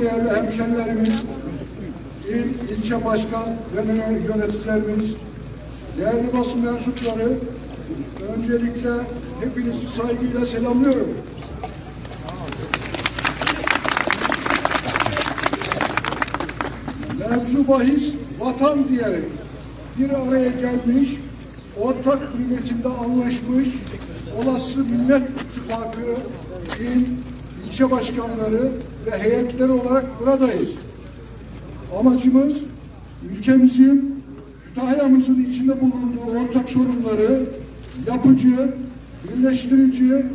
değerli hemşerilerimiz, il, ilçe başkan ve yöneticilerimiz, değerli basın mensupları, öncelikle hepinizi saygıyla selamlıyorum. Mevzu bahis vatan diyerek bir araya gelmiş, ortak kıymetinde anlaşmış, olası Millet İttifakı, il, ilçe başkanları ve heyetleri olarak buradayız. Amacımız ülkemizin, Kütahya'mızın içinde bulunduğu ortak sorunları yapıcı, birleştirici,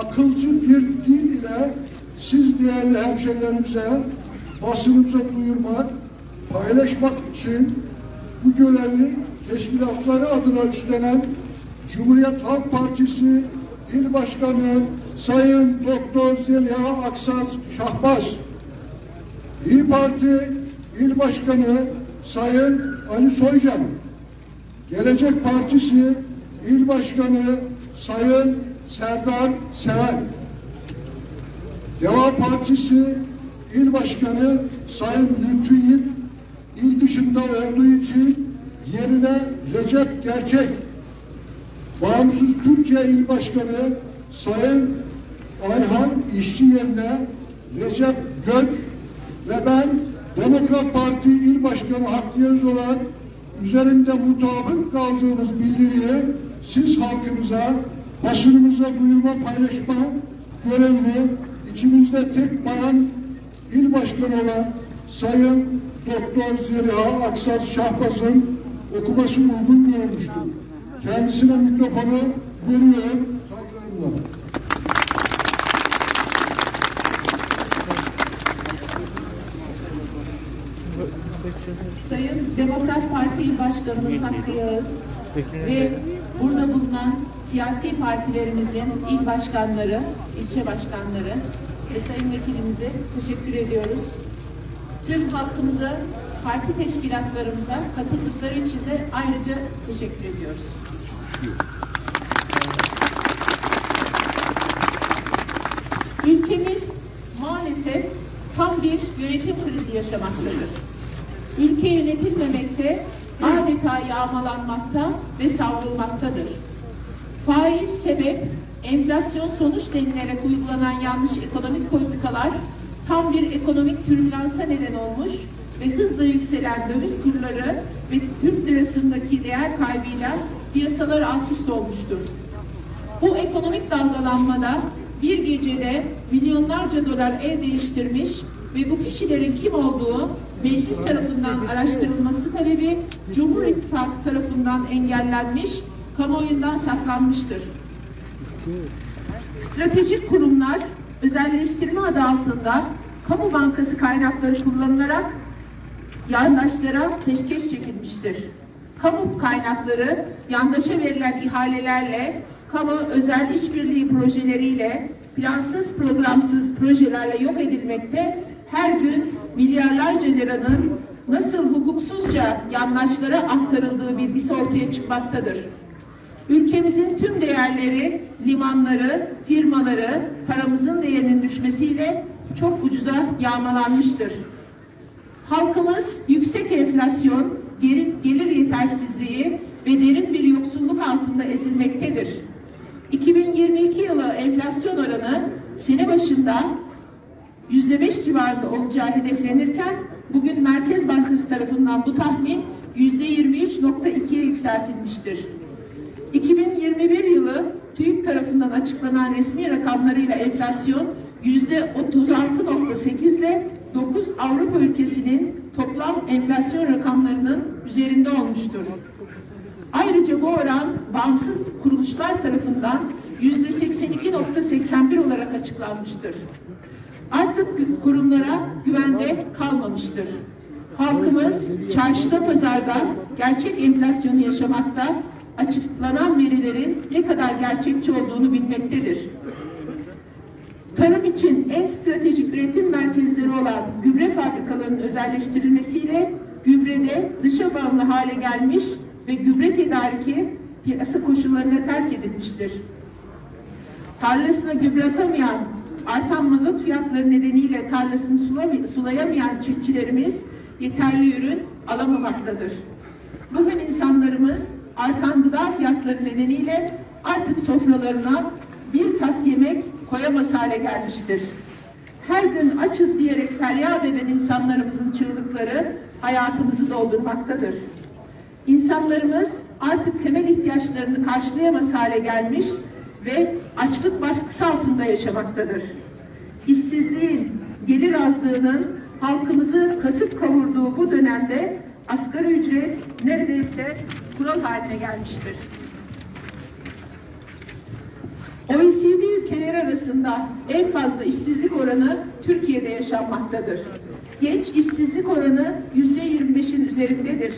akılcı bir dil ile siz değerli hemşerilerimize, basınımıza duyurmak, paylaşmak için bu görevi teşkilatları adına üstlenen Cumhuriyet Halk Partisi İl Başkanı Sayın Doktor Zeliha Aksaz Şahbaz, İyi Parti İl Başkanı Sayın Ali Soycan, Gelecek Partisi İl Başkanı Sayın Serdar Seven, Deva Partisi İl Başkanı Sayın Lütfü Yiğit, il dışında olduğu için yerine Recep Gerçek, Bağımsız Türkiye İl Başkanı Sayın Ayhan İşçi yerine Recep Gök ve ben Demokrat Parti İl Başkanı Hakkı Yağız olarak üzerinde mutabık kaldığımız bildiriyi siz halkımıza, basınımıza duyurma, paylaşma görevini içimizde tek bayan il başkanı olan Sayın Doktor Zeliha Aksaz Şahbaz'ın okuması uygun görmüştür. Kendisine mikrofonu veriyorum. Sayın Demokrat Parti İl Başkanımız Hakkı Yağız ve burada bulunan siyasi partilerimizin il başkanları, ilçe başkanları ve sayın vekilimize teşekkür ediyoruz. Tüm halkımıza, parti teşkilatlarımıza katıldıkları için de ayrıca teşekkür ediyoruz. Ülkemiz maalesef tam bir yönetim krizi yaşamaktadır. Ülke yönetilmemekte, adeta yağmalanmakta ve savrulmaktadır. Faiz sebep, enflasyon sonuç denilerek uygulanan yanlış ekonomik politikalar tam bir ekonomik türbülansa neden olmuş ve hızla yükselen döviz kurları ve Türk lirasındaki değer kaybıyla piyasalar alt üst olmuştur. Bu ekonomik dalgalanmada bir gecede milyonlarca dolar el değiştirmiş ve bu kişilerin kim olduğu meclis tarafından araştırılması talebi Cumhur İttifakı tarafından engellenmiş, kamuoyundan saklanmıştır. Stratejik kurumlar özelleştirme adı altında kamu bankası kaynakları kullanılarak yandaşlara peşkeş çekilmiştir. Kamu kaynakları yandaşa verilen ihalelerle, kamu özel işbirliği projeleriyle, plansız programsız projelerle yok edilmekte, her gün milyarlarca liranın nasıl hukuksuzca yandaşlara aktarıldığı bilgisi ortaya çıkmaktadır. Ülkemizin tüm değerleri, limanları, firmaları paramızın değerinin düşmesiyle çok ucuza yağmalanmıştır. Halkımız yüksek enflasyon, gelir, gelir yetersizliği ve derin bir yoksulluk altında ezilmektedir. 2022 yılı enflasyon oranı sene başında %5 civarında olacağı hedeflenirken bugün Merkez Bankası tarafından bu tahmin %23.2'ye yükseltilmiştir. 2021 yılı TÜİK tarafından açıklanan resmi rakamlarıyla enflasyon %36.8 ile 9 Avrupa ülkesinin toplam enflasyon rakamlarının üzerinde olmuştur. Ayrıca bu oran bağımsız kuruluşlar tarafından %82.81 olarak açıklanmıştır. Artık kurumlara güvende kalmamıştır. Halkımız çarşıda pazarda gerçek enflasyonu yaşamakta, açıklanan verilerin ne kadar gerçekçi olduğunu bilmektedir. Tarım için en stratejik üretim merkezleri olan gübre fabrikalarının özelleştirilmesiyle gübrede dışa bağımlı hale gelmiş ve gübre tedariki piyasa koşullarına terk edilmiştir. Tarlasına gübre atamayan artan mazot fiyatları nedeniyle tarlasını sulayamayan çiftçilerimiz yeterli ürün alamamaktadır. Bugün insanlarımız artan gıda fiyatları nedeniyle artık sofralarına bir tas yemek koyamaz hale gelmiştir. Her gün açız diyerek feryat eden insanlarımızın çığlıkları hayatımızı doldurmaktadır. İnsanlarımız artık temel ihtiyaçlarını karşılayamaz hale gelmiş ve açlık baskısı altında yaşamaktadır. İşsizliğin, gelir azlığının halkımızı kasıp kavurduğu bu dönemde asgari ücret neredeyse kural haline gelmiştir. OECD ülkeleri arasında en fazla işsizlik oranı Türkiye'de yaşanmaktadır. Genç işsizlik oranı yüzde 25'in üzerindedir.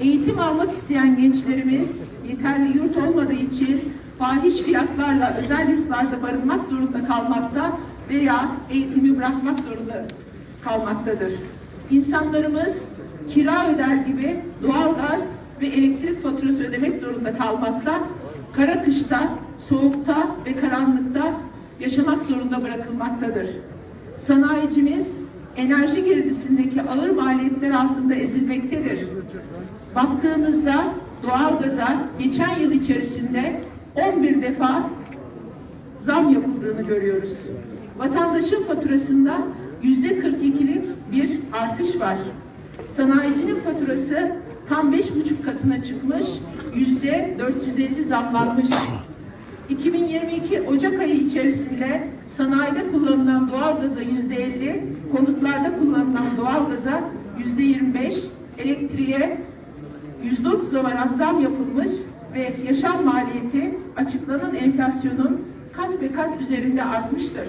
Eğitim almak isteyen gençlerimiz yeterli yurt olmadığı için fahiş fiyatlarla özel yurtlarda barınmak zorunda kalmakta veya eğitimi bırakmak zorunda kalmaktadır. İnsanlarımız kira öder gibi doğalgaz ve elektrik faturası ödemek zorunda kalmakta, kara kışta, soğukta ve karanlıkta yaşamak zorunda bırakılmaktadır. Sanayicimiz enerji girdisindeki ağır maliyetler altında ezilmektedir. Baktığımızda doğalgaza geçen yıl içerisinde 11 defa zam yapıldığını görüyoruz. Vatandaşın faturasında yüzde 42'lik bir artış var. Sanayicinin faturası tam 5,5 katına çıkmış, yüzde 450 zamlanmış. 2022 Ocak ayı içerisinde sanayide kullanılan doğalgaza yüzde 50, konutlarda kullanılan doğalgaza yüzde 25, elektriğe yüzde 30 olarak zam yapılmış ve yaşam maliyeti açıklanan enflasyonun kat ve kat üzerinde artmıştır.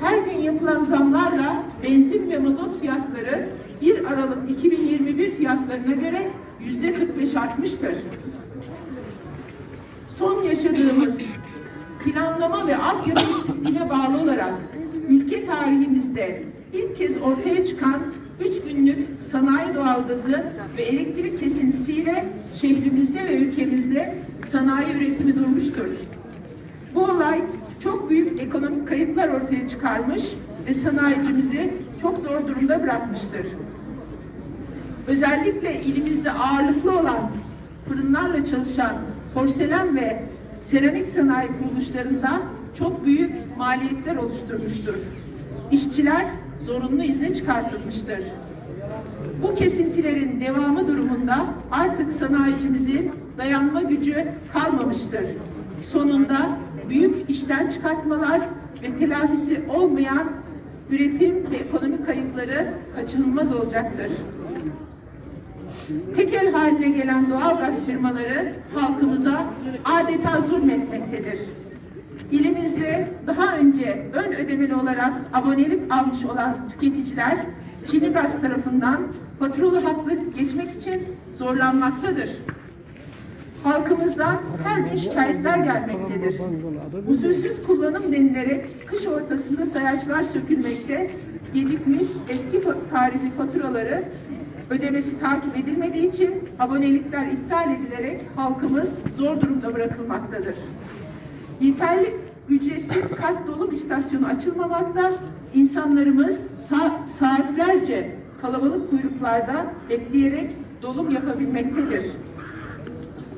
Her gün yapılan zamlarla benzin ve mazot fiyatları 1 Aralık 2021 fiyatlarına göre yüzde 45 artmıştır. Son yaşadığımız planlama ve altyapı eksikliğine bağlı olarak ülke tarihimizde ilk kez ortaya çıkan 3 günlük sanayi doğalgazı ve elektrik kesintisiyle şehrimizde ve ülkemizde sanayi üretimi durmuştur. Bu olay çok büyük ekonomik kayıplar ortaya çıkarmış ve sanayicimizi çok zor durumda bırakmıştır. Özellikle ilimizde ağırlıklı olan fırınlarla çalışan porselen ve seramik sanayi kuruluşlarında çok büyük maliyetler oluşturmuştur. İşçiler zorunlu izne çıkartılmıştır. Bu kesintilerin devamı durumunda artık sanayicimizin dayanma gücü kalmamıştır. Sonunda büyük işten çıkartmalar ve telafisi olmayan üretim ve ekonomik kayıpları kaçınılmaz olacaktır. Tekel haline gelen doğalgaz firmaları halkımıza adeta zulmetmektedir. İlimizde daha önce ön ödemeli olarak abonelik almış olan tüketiciler Çin'i Gaz tarafından faturalı haklı geçmek için zorlanmaktadır. Halkımızdan her gün şikayetler gelmektedir. Usulsüz kullanım denilerek kış ortasında sayaçlar sökülmekte, gecikmiş eski tarihli faturaları ödemesi takip edilmediği için abonelikler iptal edilerek halkımız zor durumda bırakılmaktadır. Yeterli ücretsiz kart dolum istasyonu açılmamakta, insanlarımız sa- saatlerce kalabalık kuyruklarda bekleyerek dolum yapabilmektedir.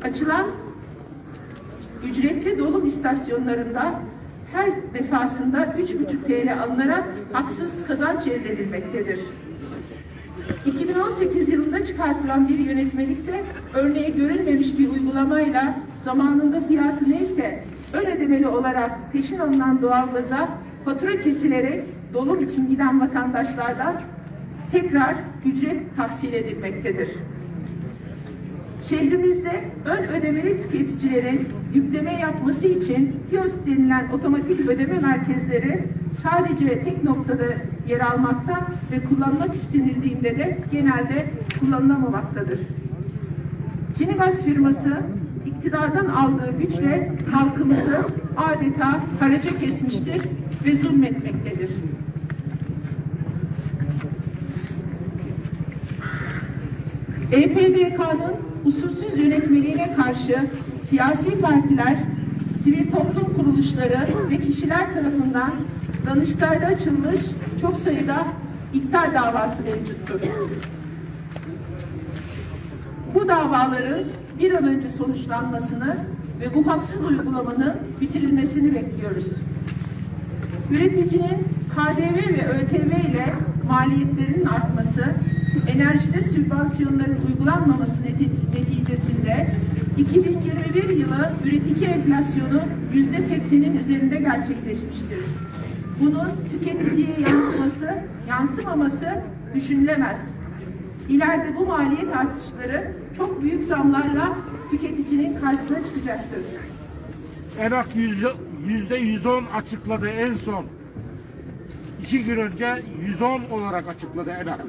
Açılan ücretli dolum istasyonlarında her defasında 3,5 TL alınarak haksız kazanç elde edilmektedir. 2018 yılında çıkartılan bir yönetmelikte örneği görülmemiş bir uygulamayla zamanında fiyatı neyse ön ödemeli olarak peşin alınan doğalgaza fatura kesilerek dolum için giden vatandaşlardan tekrar ücret tahsil edilmektedir. Şehrimizde ön ödemeli tüketicilerin yükleme yapması için kiosk denilen otomatik ödeme merkezleri sadece tek noktada yer almakta ve kullanmak istenildiğinde de genelde kullanılamamaktadır. Çin'i Gaz firması iktidardan aldığı güçle halkımızı adeta haraca kesmiştir ve zulmetmektedir. EPDK'nın usulsüz yönetmeliğine karşı siyasi partiler, sivil toplum kuruluşları ve kişiler tarafından Danıştay'da açılmış çok sayıda iptal davası mevcuttur. Bu davaların bir an önce sonuçlanmasını ve bu haksız uygulamanın bitirilmesini bekliyoruz. Üreticinin KDV ve ÖTV ile maliyetlerinin artması, enerjide sübvansiyonların uygulanmaması neti- neticesinde 2021 yılı üretici enflasyonu %80'in üzerinde gerçekleşmiştir. Bunun tüketiciye yansıması, yansımaması düşünülemez. İleride bu maliyet artışları çok büyük zamlarla tüketicinin karşısına çıkacaktır. ENAK yüzde, yüzde 110 açıkladı en son. İki gün önce 110 olarak açıkladı ENAK.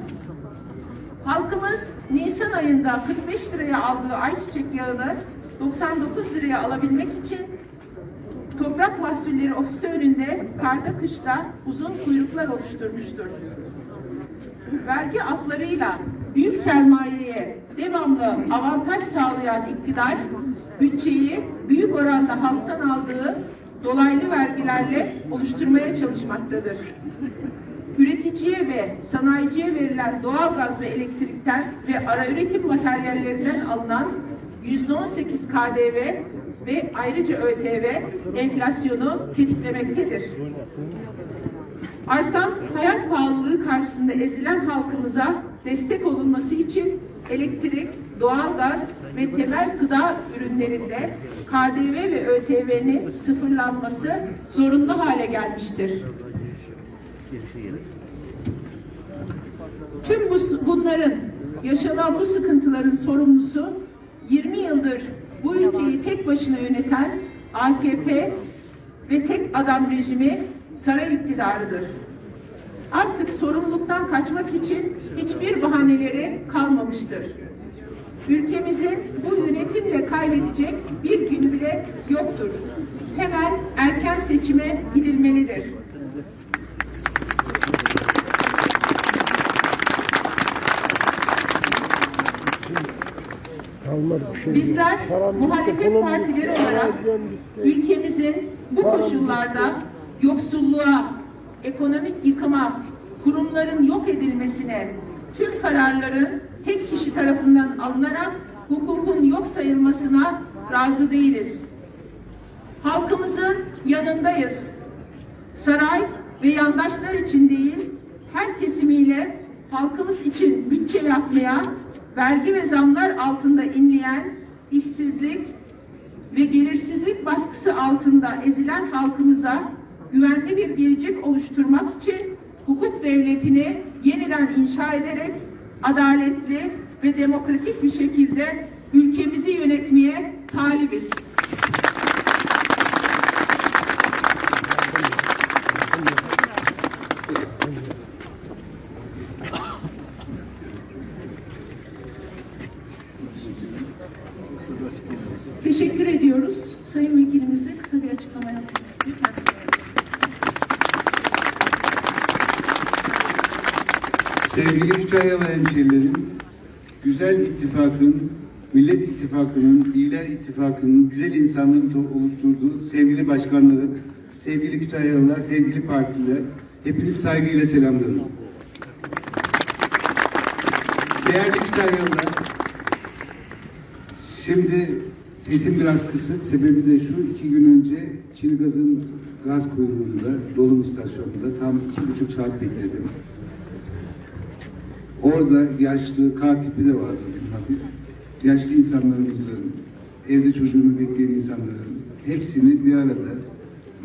Halkımız Nisan ayında 45 liraya aldığı ayçiçek yağını 99 liraya alabilmek için Toprak Mahsulleri Ofisi önünde karda kışta uzun kuyruklar oluşturmuştur. Vergi aflarıyla büyük sermayeye devamlı avantaj sağlayan iktidar bütçeyi büyük oranda halktan aldığı dolaylı vergilerle oluşturmaya çalışmaktadır üreticiye ve sanayiciye verilen doğalgaz ve elektrikten ve ara üretim materyallerinden alınan %18 KDV ve ayrıca ÖTV enflasyonu tetiklemektedir. Artan hayat pahalılığı karşısında ezilen halkımıza destek olunması için elektrik, doğalgaz ve temel gıda ürünlerinde KDV ve ÖTV'nin sıfırlanması zorunlu hale gelmiştir. Tüm bu, bunların, yaşanan bu sıkıntıların sorumlusu 20 yıldır bu ülkeyi tek başına yöneten AKP ve tek adam rejimi saray iktidarıdır. Artık sorumluluktan kaçmak için hiçbir bahaneleri kalmamıştır. Ülkemizin bu yönetimle kaybedecek bir günü bile yoktur. Hemen erken seçime gidilmelidir. Kalmadı bir şey. Bizler Param bitti, muhalefet partileri bitti, olarak bitti. ülkemizin bu Param koşullarda yoksulluğa, ekonomik yıkıma, kurumların yok edilmesine, tüm kararların tek kişi tarafından alınarak hukukun yok sayılmasına razı değiliz. Halkımızın yanındayız. Saray ve yandaşlar için değil, her kesimiyle halkımız için bütçe yapmaya, vergi ve zamlar altında inleyen işsizlik ve gelirsizlik baskısı altında ezilen halkımıza güvenli bir gelecek oluşturmak için hukuk devletini yeniden inşa ederek adaletli ve demokratik bir şekilde ülkemizi yönetmeye talibiz. Teşekkür ediyoruz. Sayın Vekilimiz de kısa bir açıklama yapmak istiyor. Kendisine Sevgili Kütahyalı hemşehrilerim, Güzel İttifak'ın, Millet İttifakı'nın, İyiler İttifakı'nın, güzel insanların oluşturduğu sevgili başkanları, sevgili Kütahyalılar, sevgili partililer, hepinizi saygıyla selamlıyorum. Değerli Kütahyalılar, şimdi sesim biraz kısık, sebebi de şu, iki gün önce Çilgaz'ın gaz kuyruğunda, dolum istasyonunda tam iki buçuk saat bekledim. Orada yaşlı, kar tipi de vardı Yaşlı insanlarımızın, evde çocuğunu bekleyen insanların hepsini bir arada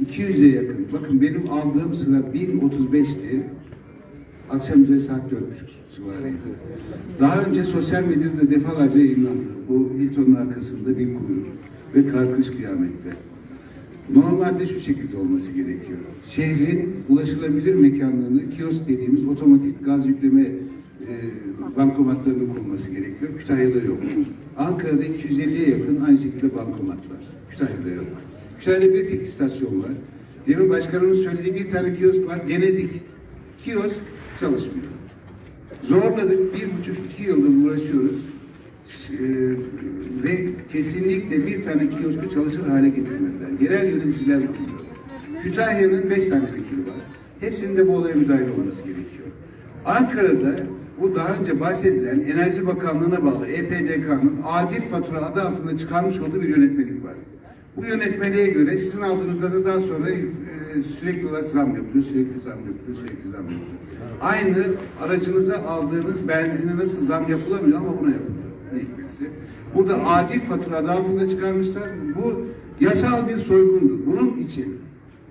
200'e yakın. Bakın benim aldığım sıra 1035'ti. Akşam üzeri saat 4.30 civarıydı. Daha önce sosyal medyada defalarca yayınlandı. Bu Hilton'un arkasında bir kuyruk ve karkış kıyamette. Normalde şu şekilde olması gerekiyor. Şehrin ulaşılabilir mekanlarını kiosk dediğimiz otomatik gaz yükleme bankomatlarının konulması gerekiyor. Kütahya'da yok. Ankara'da 250'ye yakın aynı şekilde bankomat var. Kütahya'da yok. Kütahya'da bir tek istasyon var. Demin başkanımız söylediği bir tane kiosk var. Denedik. Kiosk çalışmıyor. Zorladık. Bir buçuk iki yıldır uğraşıyoruz. Ee, ve kesinlikle bir tane kiosku çalışır hale getirmediler. Yerel yöneticiler yapıyor. Kütahya'nın beş tane vekili var. Hepsinin de bu olaya müdahil olması gerekiyor. Ankara'da bu daha önce bahsedilen Enerji Bakanlığı'na bağlı EPDK'nın adil fatura adı altında çıkarmış olduğu bir yönetmelik var. Bu yönetmeliğe göre sizin aldığınız gazadan sonra e, sürekli olarak zam yapılıyor, sürekli zam yapılıyor, sürekli zam yapılıyor. Aynı aracınıza aldığınız benzine nasıl zam yapılamıyor ama buna yapılıyor. Ne hikmetse. Burada adil fatura adı altında çıkarmışlar. Bu yasal bir soygundur. Bunun için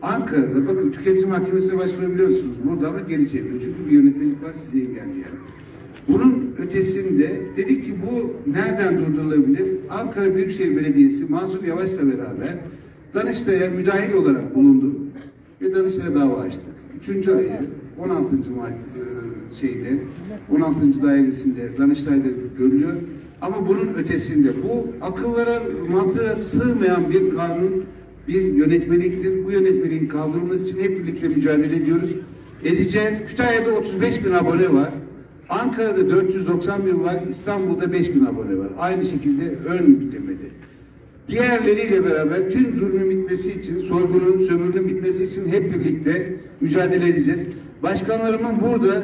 Ankara'da bakın tüketici mahkemesine başvurabiliyorsunuz burada ama geri çeviriyor. Çünkü bir yönetmelik var size engelleyen. Bunun ötesinde dedik ki bu nereden durdurulabilir? Ankara Büyükşehir Belediyesi Mansur Yavaş'la beraber Danıştay'a müdahil olarak bulundu ve Danıştay'a dava açtık. Üçüncü ayı 16. Mart e, şeyde 16. dairesinde Danıştay'da görülüyor. Ama bunun ötesinde bu akıllara mantığa sığmayan bir kanun bir yönetmeliktir. Bu yönetmeliğin kaldırılması için hep birlikte mücadele ediyoruz. Edeceğiz. Kütahya'da 35 bin abone var. Ankara'da 490 bin var. İstanbul'da 5 bin abone var. Aynı şekilde ön yüklemeli. Diğerleriyle beraber tüm zulmün bitmesi için, soygunun, sömürünün bitmesi için hep birlikte mücadele edeceğiz. Başkanlarımın burada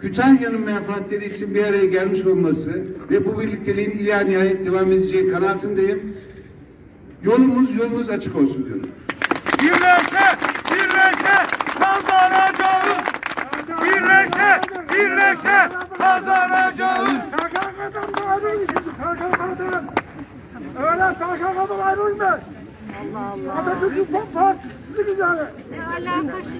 Kütahya'nın menfaatleri için bir araya gelmiş olması ve bu birlikteliğin ila nihayet devam edeceği kanaatindeyim. Yolumuz yolumuz açık olsun diyorum. Birleşe, birleşe kazanacağız. Birleşe, birleşe kazanacağız. PKK'dan ayrılmış. PKK'dan. Öyle PKK'dan ayrılmış. Allah Allah. Atatürk'ün partisi yani. Ne alakası?